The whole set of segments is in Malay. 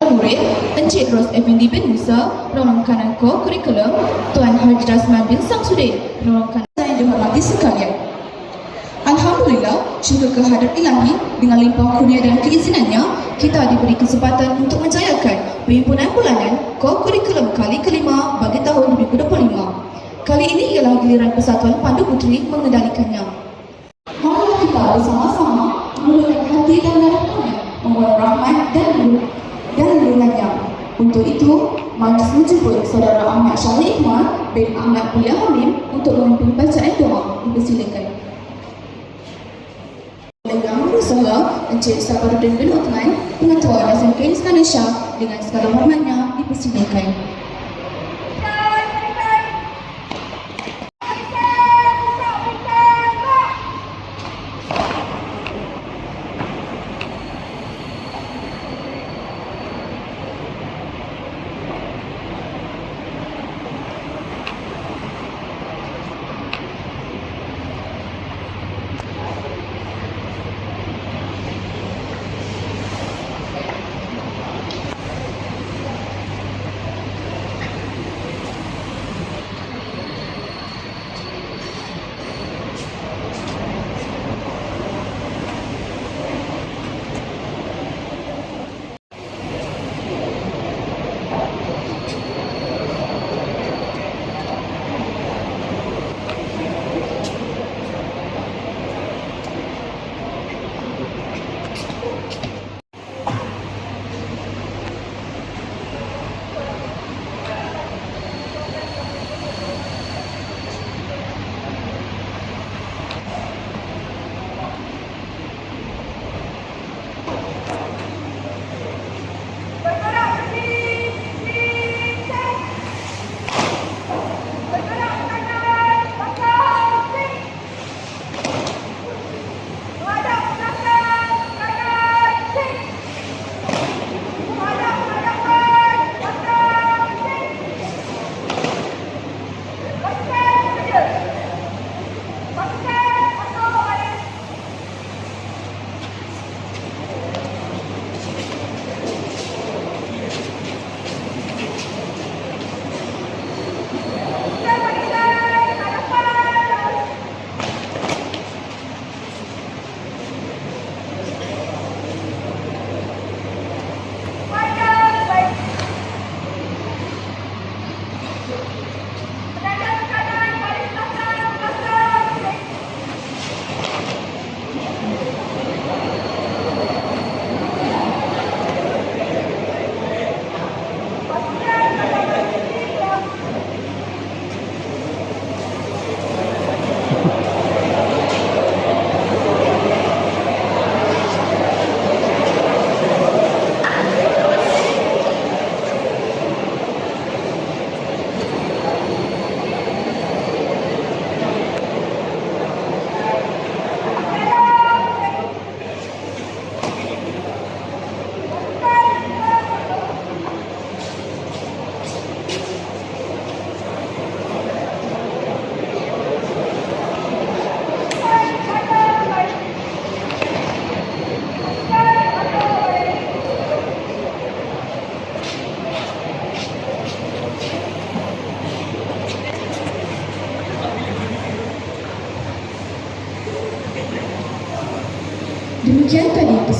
Murid Encik Ros Effendi bin Musa, penolong kanan ko kurikulum, Tuan Haji Rasman bin Samsudin, penolong kanan yang dihormati sekalian. Alhamdulillah, syukur kehadrat ilahi dengan limpah kurnia dan keizinannya, kita diberi kesempatan untuk menjayakan perhimpunan bulanan ko kurikulum kali kelima bagi tahun 2025. Kali ini ialah giliran Persatuan Pandu Puteri mengendalikannya. Marilah kita bersama-sama menurunkan hati dan harapannya membuat rahmat dan dan lindungannya. Untuk itu, majlis menjemput Saudara Ahmad Syahri Ikhwan bin Ahmad Kuliah Hamim untuk memimpin bacaan doa. Dipersilakan. Dengan berusaha, Encik Sabaruddin bin Uthman, Pengetua SMK Indonesia dengan segala hormatnya dipersilakan.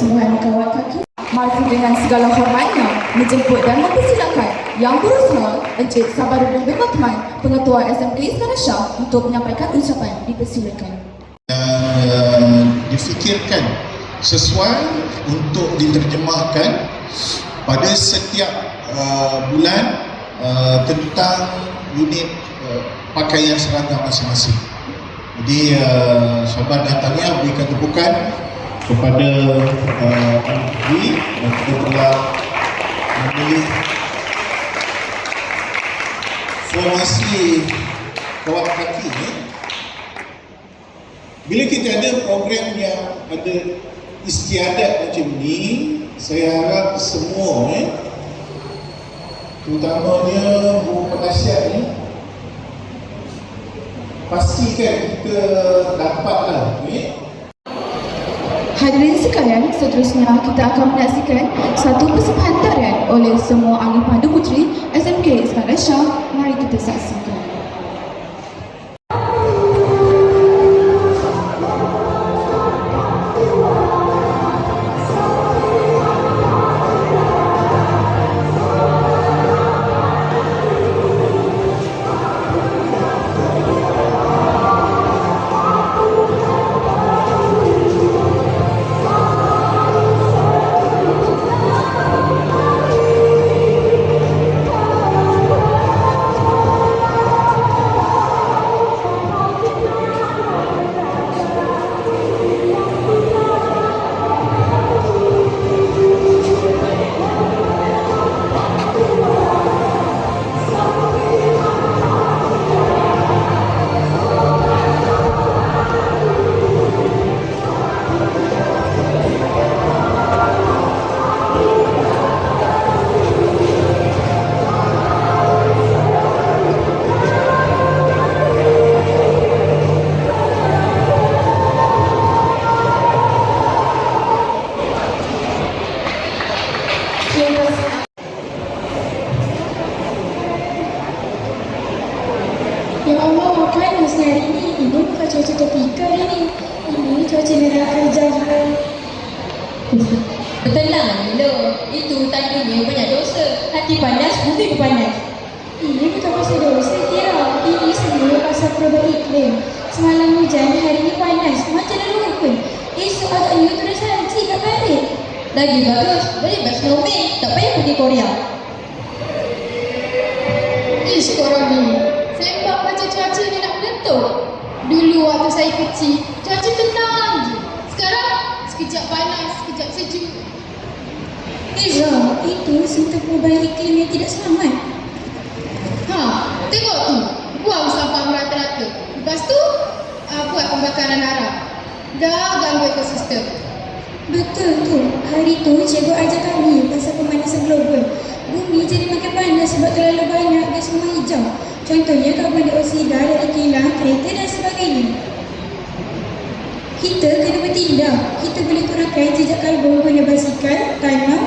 Kesemuanya kawal kaki. Masih dengan segala hormatnya menjemput dan mempersilakan Yang Berusaha Encik Sabaruddin bin Uthman, Pengetua SMK Indonesia untuk menyampaikan ucapan. Dipersilakan. uh, difikirkan sesuai untuk diterjemahkan pada setiap uh, bulan uh, tentang unit uh, pakaian seragam masing-masing. Jadi uh, sahabat dan tahniah berikan tepukan kepada uh, Menteri yang kita telah memilih formasi kawat kaki ni bila kita ada program yang ada istiadat macam ni, saya harap semua eh, terutamanya guru penasihat ni, pastikan kita dapatlah eh, Hadirin sekalian, seterusnya kita akan menyaksikan satu persembahan tarian oleh semua ahli pandu puteri SMK Iskandar Shah. Mari kita saksikan. Itu tandanya banyak dosa. Hati panas, bumi pun panas. Ini bukan pasal dosa Tira. Ini semua pasal perubahan iklim. Semalam hujan, hari ini panas. Macam lalu pun. Esok agaknya turun salji kat balik. Lagi bagus, boleh buat snowman. Tak payah pergi Korea. Ish korang ni Sembang macam cuaca ni nak menentu Dulu waktu saya kecil Cuaca tenang je Sekarang sekejap panas Sekejap sejuk Iza, itu simptom perubahan iklim yang tidak selamat. Ha, tengok tu Buang sampah merata-rata Lepas tu uh, Buat pembakaran arah Dah ganggu ekosistem Betul tu. Hari tu cikgu ajar kami pasal pemanasan global. Bumi jadi makin panas sebab terlalu banyak gas rumah hijau. Contohnya karbon dioksida dari kilang, kereta dan sebagainya. Kita kena bertindak. Kita boleh kurangkan jejak karbon guna basikal, tanam,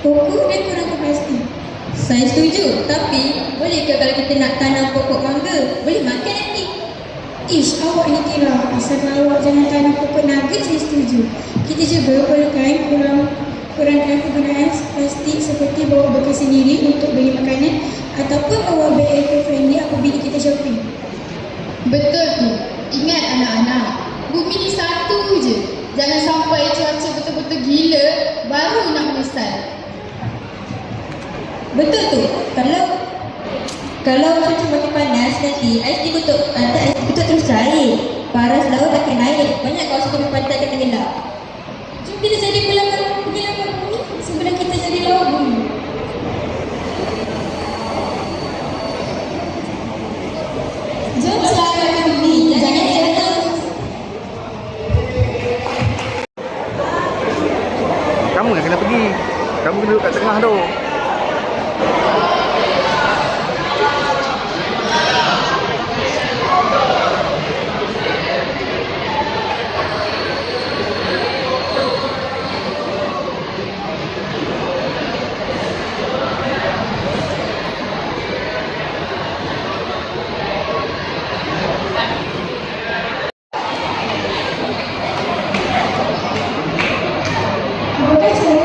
pokok dan kurangkan plastik. Saya setuju. Tapi, bolehkah kalau kita nak tanam pokok mangga? Boleh makan nanti. Ish, awak ni kira. Asalkan awak jangan tanam pokok naga, saya setuju. Kita juga perlukan kurang kurangkan penggunaan plastik seperti bawa bekal sendiri untuk beli makanan ataupun bawa beg eco-friendly apabila kita shopping. Betul tu Ingat anak-anak Bumi ni satu je Jangan sampai cuaca betul-betul gila Baru nak menyesal Betul tu. Kalau kalau cuaca makin panas nanti ais dikutuk nanti ais dikutuk terus cair. Paras laut akan naik. Banyak kawasan tepi pantai akan tenggelam. Jom kita jadi pelanggan protection